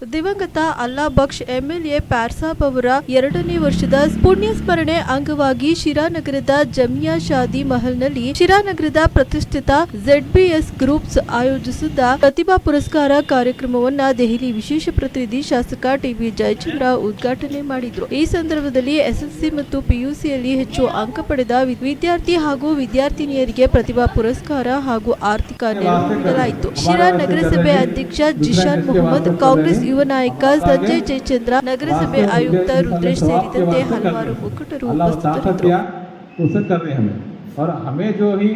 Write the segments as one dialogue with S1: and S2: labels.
S1: ದಿವಂಗತ ಅಲ್ಲಾ ಬಕ್ಷ್ ಎಂಎಲ್ಎ ಪ್ಯಾರ್ಸಾಬ್ ಅವರ ಎರಡನೇ ವರ್ಷದ ಪುಣ್ಯ ಸ್ಮರಣೆ ಅಂಗವಾಗಿ ಶಿರಾನಗರದ ಜಮಿಯಾ ಶಾದಿ ಮಹಲ್ನಲ್ಲಿ ಶಿರಾನಗರದ ಪ್ರತಿಷ್ಠಿತ ಜೆಡ್ಬಿಎಸ್ ಗ್ರೂಪ್ಸ್ ಆಯೋಜಿಸಿದ್ದ ಪ್ರತಿಭಾ ಪುರಸ್ಕಾರ ಕಾರ್ಯಕ್ರಮವನ್ನ ದೆಹಲಿ ವಿಶೇಷ ಪ್ರತಿನಿಧಿ ಶಾಸಕ ಟಿವಿ ಜಯಚಂದ್ರ ಉದ್ಘಾಟನೆ ಮಾಡಿದ್ರು. ಈ ಸಂದರ್ಭದಲ್ಲಿ ಎಸ್ಎಸ್ಸಿ ಮತ್ತು ಪಿಯುಸಿಯಲ್ಲಿ ಹೆಚ್ಚು ಅಂಕ ಪಡೆದ ವಿದ್ಯಾರ್ಥಿ ಹಾಗೂ ವಿದ್ಯಾರ್ಥಿನಿಯರಿಗೆ ಪ್ರತಿಭಾ ಪುರಸ್ಕಾರ ಹಾಗೂ ಆರ್ಥಿಕ ನೆರವು ನೀಡಲಾಯಿತು. ಶಿರಾ ನಗರಸಭೆ ಅಧ್ಯಕ್ಷ ಜಿಶಾನ್ ಮೊಹಮ್ಮದ್, ಕಾಂಗ್ರೆಸ್ ಯುವ ನಾಯಕ ಸಂಜಯ್ ಜಯಚಂದ್ರ ನಗರಸಭೆ ಆಯುಕ್ತ ರುದ್ರೇಶ್ ಸೇರಿದಂತೆ ಹಲವಾರು ಮುಖಂಡರು
S2: अल्लाह ताकत
S1: ಉಪಸ್ಥಿತರಿದ್ದರು
S2: दिया उसे कर रहे हमें और हमें जो ही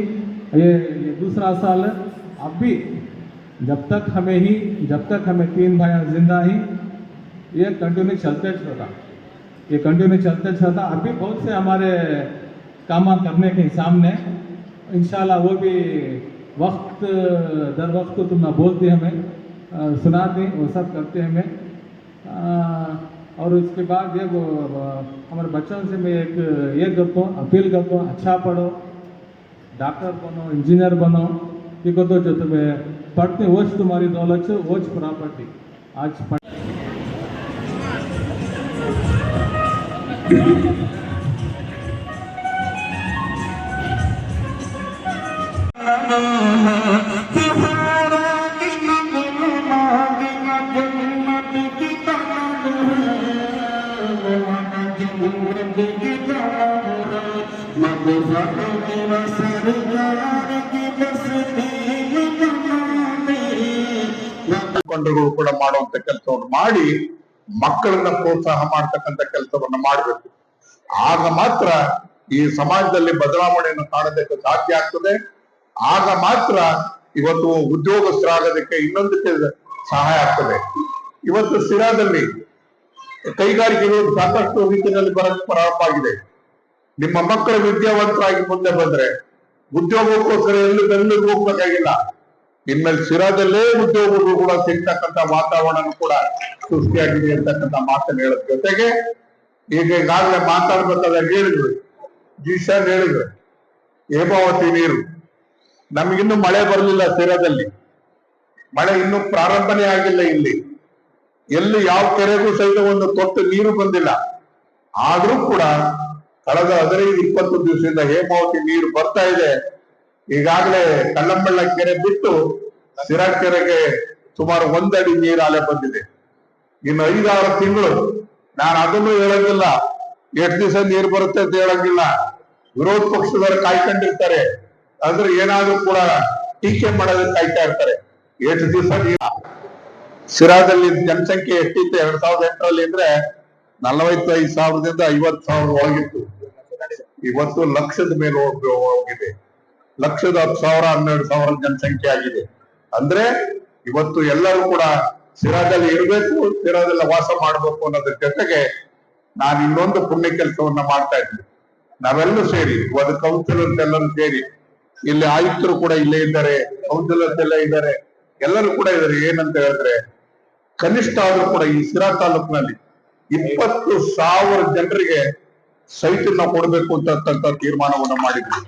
S2: ये, ये दूसरा साल अब भी जब तक हमें ही जब तक हमें तीन भाई जिंदा ही ये कंटिन्यू चलते चलता ये कंटिन्यू चलते चलता अभी बहुत से हमारे काम करने के सामने इंशाल्लाह वो भी वक्त दर वक्त तुम बोलती हमें अ, सुनाती वो सब करते हैं अ, और उसके बाद ये वो हमारे बच्चों से मैं एक ये करता हूँ अपील करता हूँ अच्छा पढ़ो डॉक्टर बनो इंजीनियर बनो क्योंकि तो जो तुम्हें पढ़ते वो तुम्हारी दौलत है वो प्रॉपर्टी। आज पढ़
S3: ಕೂಡ ಮಾಡುವಂತ ಕೆಲಸವನ್ನು ಮಾಡಿ ಮಕ್ಕಳನ್ನ ಪ್ರೋತ್ಸಾಹ ಮಾಡ್ತಕ್ಕಂಥ ಕೆಲಸವನ್ನು ಮಾಡಬೇಕು. ಆಗ ಮಾತ್ರ ಈ ಸಮಾಜದಲ್ಲಿ ಬದಲಾವಣೆಯನ್ನು ಕಾಣೋದಕ್ಕೆ ಸಾಧ್ಯ ಆಗ್ತದೆ. ಆಗ ಮಾತ್ರ ಇವತ್ತು ಉದ್ಯೋಗಸ್ಥರಾಗೋದಕ್ಕೆ ಇನ್ನೊಂದಕ್ಕೆ ಸಹಾಯ ಆಗ್ತದೆ. ಇವತ್ತು ಸಿರಾದಲ್ಲಿ ಕೈಗಾರಿಕೆಗಳು ಸಾಕಷ್ಟು ರೀತಿಯಲ್ಲಿ ಬರಕ್ ಪ್ರಾರಂಭ ಆಗಿದೆ. ನಿಮ್ಮ ಮಕ್ಕಳು ವಿದ್ಯಾವಂತರಾಗಿ ಮುಂದೆ ಬಂದ್ರೆ ಉದ್ಯೋಗಕ್ಕೋಸ್ಕರ ಎಲ್ಲಿ ಬೆಂಗಳೂರು ಹೋಗ್ಬೇಕಾಗಿಲ್ಲ. ಇನ್ಮೇಲೆ ಶಿರಾದಲ್ಲೇ ಉದ್ಯೋಗಗಳು ಕೂಡ ಸಿಗ್ತಕ್ಕಂಥ ವಾತಾವರಣ ಕೂಡ ಸೃಷ್ಟಿಯಾಗಿದೆ ಅಂತಕ್ಕಂಥ ಮಾತನ್ನು ಹೇಳೋದ್. ಜೊತೆಗೆ ಈಗ ಈಗಾಗಲೇ ಮಾತಾಡ್ಬೇಕಾದಾಗ ಹೇಳಿದ್ರು, ಜಿಶಾನ್ ಹೇಳಿದ್ರು, ಹೇಮಾವತಿ ನೀರು, ನಮಗಿನ್ನೂ ಮಳೆ ಬರಲಿಲ್ಲ ಶಿರಾದಲ್ಲಿ. ಮಳೆ ಇನ್ನೂ ಪ್ರಾರಂಭನೇ ಆಗಿಲ್ಲ ಇಲ್ಲಿ. ಎಲ್ಲಿ ಯಾವ ಕೆರೆಗೂ ಸಹಿತ ಒಂದು ತೊಟ್ಟು ನೀರು ಬಂದಿಲ್ಲ. ಆದ್ರೂ ಕೂಡ ಕಳೆದ ಹದಿನೈದು, ಇಪ್ಪತ್ತು ದಿವಸದಿಂದ ಹೇಮಾವತಿ ನೀರು ಬರ್ತಾ ಇದೆ. ಈಗಾಗಲೇ ಕಳ್ಳಂಬಳ್ಳ ಕೆರೆ ಬಿಟ್ಟು ಸಿರಾ ಕೆರೆಗೆ ಸುಮಾರು ಒಂದಡಿ ನೀರು ಅಲೆ ಬಂದಿದೆ. ಇನ್ನು ಐದಾರು ತಿಂಗಳು ನಾನು ಅದನ್ನು ಹೇಳಂಗಿಲ್ಲ. ಎಷ್ಟು ದಿವಸ ನೀರು ಬರುತ್ತೆ ಅಂತ ಹೇಳಂಗಿಲ್ಲ. ವಿರೋಧ ಪಕ್ಷದವರು ಕಾಯ್ಕೊಂಡಿರ್ತಾರೆ. ಅಂದ್ರೆ ಏನಾದ್ರೂ ಕೂಡ ಟೀಕೆ ಮಾಡೋದಕ್ಕೆ ಕಾಯ್ತಾ ಇರ್ತಾರೆ. ಎಷ್ಟು ದಿವಸ ನೀರು ಸಿರಾದಲ್ಲಿ ಜನಸಂಖ್ಯೆ ಎಷ್ಟಿತ್ತು ಎರಡ್ ಸಾವಿರದ ಎಂಟರಲ್ಲಿ ಅಂದ್ರೆ ನಲವತ್ತೈದು ಸಾವಿರದಿಂದ ಐವತ್ ಸಾವಿರ ಒಳಗಿತ್ತು. ಇವತ್ತು ಲಕ್ಷದ ಮೇಲೆ ಹೋಗಿದೆ. ಲಕ್ಷದ ಹತ್ತು ಸಾವಿರ, ಹನ್ನೆರಡು ಸಾವಿರ ಜನಸಂಖ್ಯೆ ಆಗಿದೆ. ಅಂದ್ರೆ ಇವತ್ತು ಎಲ್ಲರೂ ಕೂಡ ಸಿರಾದಲ್ಲಿ ಇರಬೇಕು, ಶಿರಾದಲ್ಲಿ ವಾಸ ಮಾಡಬೇಕು ಅನ್ನೋದ್ರ ಜೊತೆಗೆ ನಾನು ಇನ್ನೊಂದು ಪುಣ್ಯ ಕೆಲಸವನ್ನ ಮಾಡ್ತಾ ಇದ್ದೀನಿ. ನಾವೆಲ್ಲರೂ ಸೇರಿ, ಇವತ್ತು ಕೌನ್ಸಿಲರ್ಸ್ ಎಲ್ಲರೂ ಸೇರಿ, ಇಲ್ಲಿ ಆಯುಕ್ತರು ಕೂಡ ಇಲ್ಲೇ ಇದ್ದಾರೆ ಕೌನ್ಸಿಲರ್ಸ್ ಎಲ್ಲ ಇದ್ದಾರೆ. ಎಲ್ಲರೂ ಕೂಡ ಇದ್ರೆ ಏನಂತ ಹೇಳಿದ್ರೆ, ಕನಿಷ್ಠ ಆದ್ರೂ ಕೂಡ ಈ ಸಿರಾ ತಾಲೂಕಿನಲ್ಲಿ ಇಪ್ಪತ್ತು ಸಾವಿರ ಜನರಿಗೆ ಸೈಟ್ನ ಕೊಡಬೇಕು ಅಂತಕ್ಕಂಥ ತೀರ್ಮಾನವನ್ನ ಮಾಡಿದ್ರು.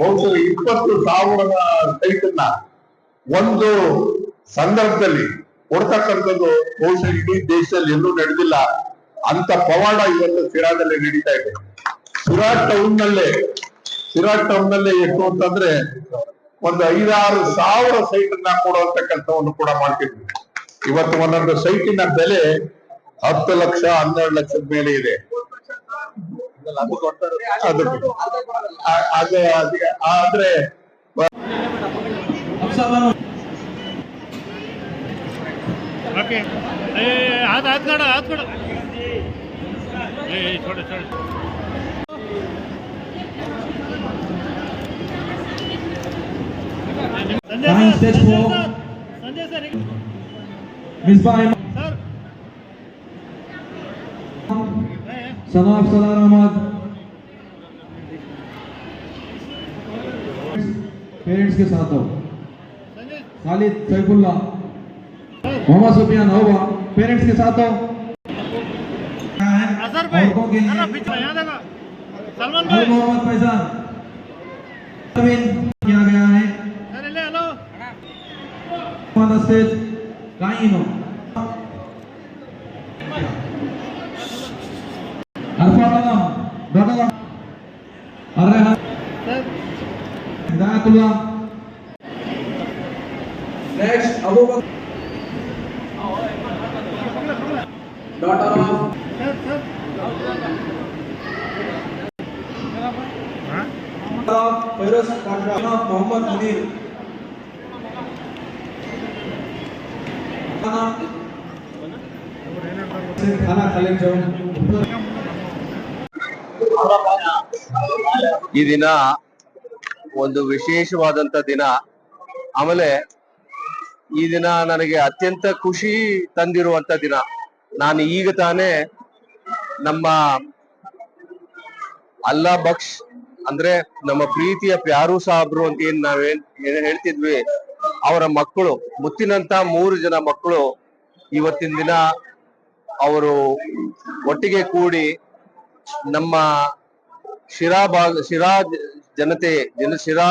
S3: ಬಹುಶಃ ಇಪ್ಪತ್ತು ಸಾವಿರ ಸೈಟ್ ಒಂದು ಸಂದರ್ಭದಲ್ಲಿ ಕೊಡ್ತಕ್ಕಂಥದ್ದು ಬಹುಶಃ ಇಡೀ ದೇಶದಲ್ಲಿ ಎಲ್ಲೂ ನಡೆದಿಲ್ಲ. ಅಂತ ಪವಾಡ ಇವತ್ತು ಸಿರಾದಲ್ಲಿ ನಡೀತಾ ಇದೆ. ಸಿರಾ ಟೌನ್ ನಲ್ಲೇ ಸಿರಾ ಟೌನ್ ನಲ್ಲೇ ಎಷ್ಟು ಅಂತಂದ್ರೆ ಒಂದು ಐದಾರು ಸಾವಿರ ಸೈಟ್ನ ಕೊಡುವಂತಕ್ಕಂಥವನ್ನು ಕೂಡ ಮಾಡ್ತಿದ್ವಿ ಇವತ್ತು ಒಂದೊಂದು ಸೈಟಿನ ಬೆಲೆ ಹತ್ತು ಲಕ್ಷ ಹನ್ನೆರಡು ಲಕ್ಷದ ಮೇಲೆ ಇದೆ ಆದ್ರೆ
S4: ಆದ
S2: ಆತ್ಕಡ ಆತ್ಕಡ ಏ पेरेंट्स के साथ हो खालिद सैफुल्ला मोहम्मद सुफियान होगा पेरेंट्स के साथ हो
S4: सलमान भाई।
S2: Mohammad Faizan. on
S4: the stage, Kaino.
S2: Arfatanam, Dadalam, Arrehan, Dayatullah.
S5: Next, Abu Bakr. Daughter of Firuz Khan, Muhammad Munir.
S6: ಈ ದಿನ ಒಂದು ವಿಶೇಷವಾದಂತ ದಿನ. ಆಮೇಲೆ ಈ ದಿನ ನನಗೆ ಅತ್ಯಂತ ಖುಷಿ ತಂದಿರುವಂತ ದಿನ. ನಾನು ಈಗ ತಾನೇ ನಮ್ಮ ಅಲ್ಲಾ ಬಕ್ಷ್ ಅಂದ್ರೆ ನಮ್ಮ ಪ್ರೀತಿಯ ಪ್ಯಾರು ಸಾಬ್ರು ಅಂತ ಏನ್ ನಾವೇನ್ ಹೇಳ್ತಿದ್ವಿ? ಅವರ ಮಕ್ಕಳು, ಮುತ್ತಿನಂತ ಮೂರು ಜನ ಮಕ್ಕಳು ಇವತ್ತಿನ ದಿನ ಅವರು ಒಟ್ಟಿಗೆ ಕೂಡಿ ನಮ್ಮ ಶಿರಾ ಭಾಗ, ಶಿರಾ ಜನತೆ, ಜನ ಶಿರಾ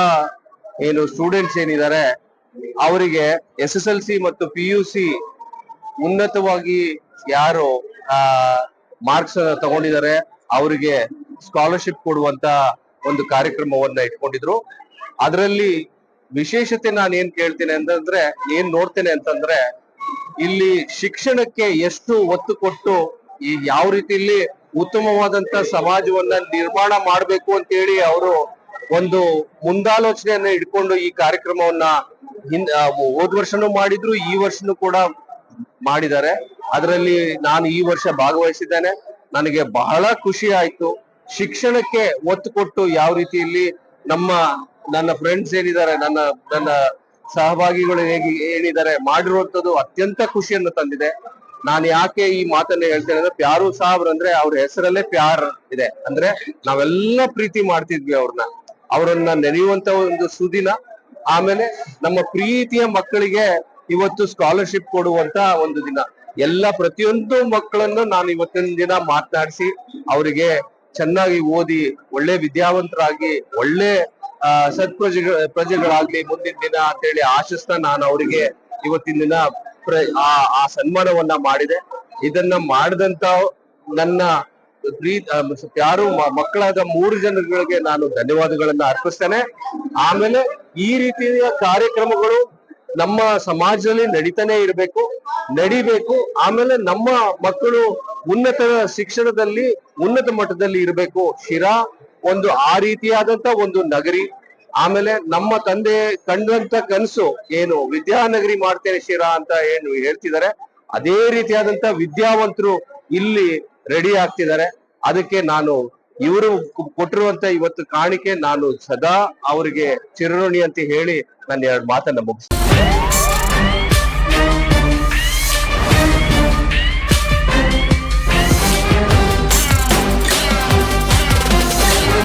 S6: ಏನು ಸ್ಟೂಡೆಂಟ್ಸ್ ಏನಿದ್ದಾರೆ, ಅವರಿಗೆ ಎಸ್ ಎಸ್ ಎಲ್ ಸಿ ಮತ್ತು ಪಿ ಯು ಸಿ ಉನ್ನತವಾಗಿ ಯಾರು, ಆ ಮಾರ್ಕ್ಸ್ ತಗೊಂಡಿದ್ದಾರೆ, ಅವರಿಗೆ ಸ್ಕಾಲರ್ಶಿಪ್ ಕೊಡುವಂತ ಒಂದು ಕಾರ್ಯಕ್ರಮವನ್ನ ಇಟ್ಕೊಂಡಿದ್ರು. ಅದರಲ್ಲಿ ವಿಶೇಷತೆ ನಾನು ಏನ್ ಕೇಳ್ತೇನೆ ಅಂತಂದ್ರೆ, ಏನ್ ನೋಡ್ತೇನೆ ಅಂತಂದ್ರೆ, ಇಲ್ಲಿ ಶಿಕ್ಷಣಕ್ಕೆ ಎಷ್ಟು ಒತ್ತು ಕೊಟ್ಟು ಈ ಯಾವ ರೀತಿಯಲ್ಲಿ ಉತ್ತಮವಾದಂತ ಸಮಾಜವನ್ನ ನಿರ್ಮಾಣ ಮಾಡಬೇಕು ಅಂತ ಹೇಳಿ ಅವರು ಒಂದು ಮುಂದಾಲೋಚನೆಯನ್ನ ಇಟ್ಕೊಂಡು ಈ ಕಾರ್ಯಕ್ರಮವನ್ನ ಹಿಂದ್ ಹೋದ್ ವರ್ಷನೂ ಮಾಡಿದ್ರು, ಈ ವರ್ಷನೂ ಕೂಡ ಮಾಡಿದ್ದಾರೆ. ಅದರಲ್ಲಿ ನಾನು ಈ ವರ್ಷ ಭಾಗವಹಿಸಿದ್ದೇನೆ. ನನಗೆ ಬಹಳ ಖುಷಿ ಆಯ್ತು. ಶಿಕ್ಷಣಕ್ಕೆ ಒತ್ತು ಕೊಟ್ಟು ಯಾವ ರೀತಿಯಲ್ಲಿ ನಮ್ಮ ನನ್ನ ಫ್ರೆಂಡ್ಸ್ ಏನಿದ್ದಾರೆ, ನನ್ನ ನನ್ನ ಸಹಭಾಗಿಗಳು ಹೇಗೆ ಏನಿದ್ದಾರೆ ಮಾಡಿರುವಂತದ್ದು ಅತ್ಯಂತ ಖುಷಿಯನ್ನು ತಂದಿದೆ. ನಾನು ಯಾಕೆ ಈ ಮಾತನ್ನ ಹೇಳ್ತೇನೆ ಅಂದ್ರೆ, ಪ್ಯಾರು ಸಾಬ್ರ್ ಅಂದ್ರೆ ಅವ್ರ ಹೆಸರಲ್ಲೇ ಪ್ಯಾರ್ ಇದೆ. ಅಂದ್ರೆ ನಾವೆಲ್ಲ ಪ್ರೀತಿ ಮಾಡ್ತಿದ್ವಿ ಅವ್ರನ್ನ. ಅವರನ್ನ ನೆನೆಯುವಂತ ಒಂದು ಸುದಿನ. ಆಮೇಲೆ ನಮ್ಮ ಪ್ರೀತಿಯ ಮಕ್ಕಳಿಗೆ ಇವತ್ತು ಸ್ಕಾಲರ್ಶಿಪ್ ಕೊಡುವಂತ ಒಂದು ದಿನ. ಎಲ್ಲ ಪ್ರತಿಯೊಂದು ಮಕ್ಕಳನ್ನು ನಾನು ಇವತ್ತಿನ ದಿನ ಮಾತನಾಡಿಸಿ, ಅವರಿಗೆ ಚೆನ್ನಾಗಿ ಓದಿ, ಒಳ್ಳೆ ವಿದ್ಯಾವಂತರಾಗಿ, ಒಳ್ಳೆ ಆ ಸತ್ಪ್ರಜೆ ಪ್ರಜೆಗಳಾಗ್ಲಿ ಮುಂದಿನ ದಿನ ಅಂತ ಹೇಳಿ ಆಶಿಸ್ತಾ ನಾನು ಅವರಿಗೆ ಇವತ್ತಿನ ದಿನ ಆ ಸನ್ಮಾನವನ್ನ ಮಾಡಿದೆ. ಇದನ್ನ ಮಾಡಿದಂತ ನನ್ನ ಯಾರು ಮಕ್ಕಳಾದ ಮೂರು ಜನಗಳಿಗೆ ನಾನು ಧನ್ಯವಾದಗಳನ್ನ ಅರ್ಪಿಸ್ತೇನೆ. ಆಮೇಲೆ ಈ ರೀತಿಯ ಕಾರ್ಯಕ್ರಮಗಳು ನಮ್ಮ ಸಮಾಜದಲ್ಲಿ ನಡೀತಾನೆ ಇರಬೇಕು, ನಡಿಬೇಕು. ಆಮೇಲೆ ನಮ್ಮ ಮಕ್ಕಳು ಉನ್ನತ ಶಿಕ್ಷಣದಲ್ಲಿ ಉನ್ನತ ಮಟ್ಟದಲ್ಲಿ ಇರಬೇಕು. ಶಿರಾ ಒಂದು ಆ ರೀತಿಯಾದಂತ ಒಂದು ನಗರಿ. ಆಮೇಲೆ ನಮ್ಮ ತಂದೆ ಕಂಡಂತ ಕನಸು ಏನು? ವಿದ್ಯಾನಗರಿ ಮಾಡ್ತೇನೆ ಶಿರಾ ಅಂತ ಏನು ಹೇಳ್ತಿದ್ದಾರೆ. ಅದೇ ರೀತಿಯಾದಂತ ವಿದ್ಯಾವಂತರು ಇಲ್ಲಿ ರೆಡಿ ಆಗ್ತಿದ್ದಾರೆ. ಅದಕ್ಕೆ ನಾನು ಇವರು ಕೊಟ್ಟಿರುವಂತ ಇವತ್ತು ಕಾಣಿಕೆ ನಾನು ಸದಾ ಅವರಿಗೆ ಚಿರಋಣಿ ಅಂತ ಹೇಳಿ ನನ್ನ ಎರಡು ಮಾತನ್ನ ಮುಗಿಸ್ತೇನೆ.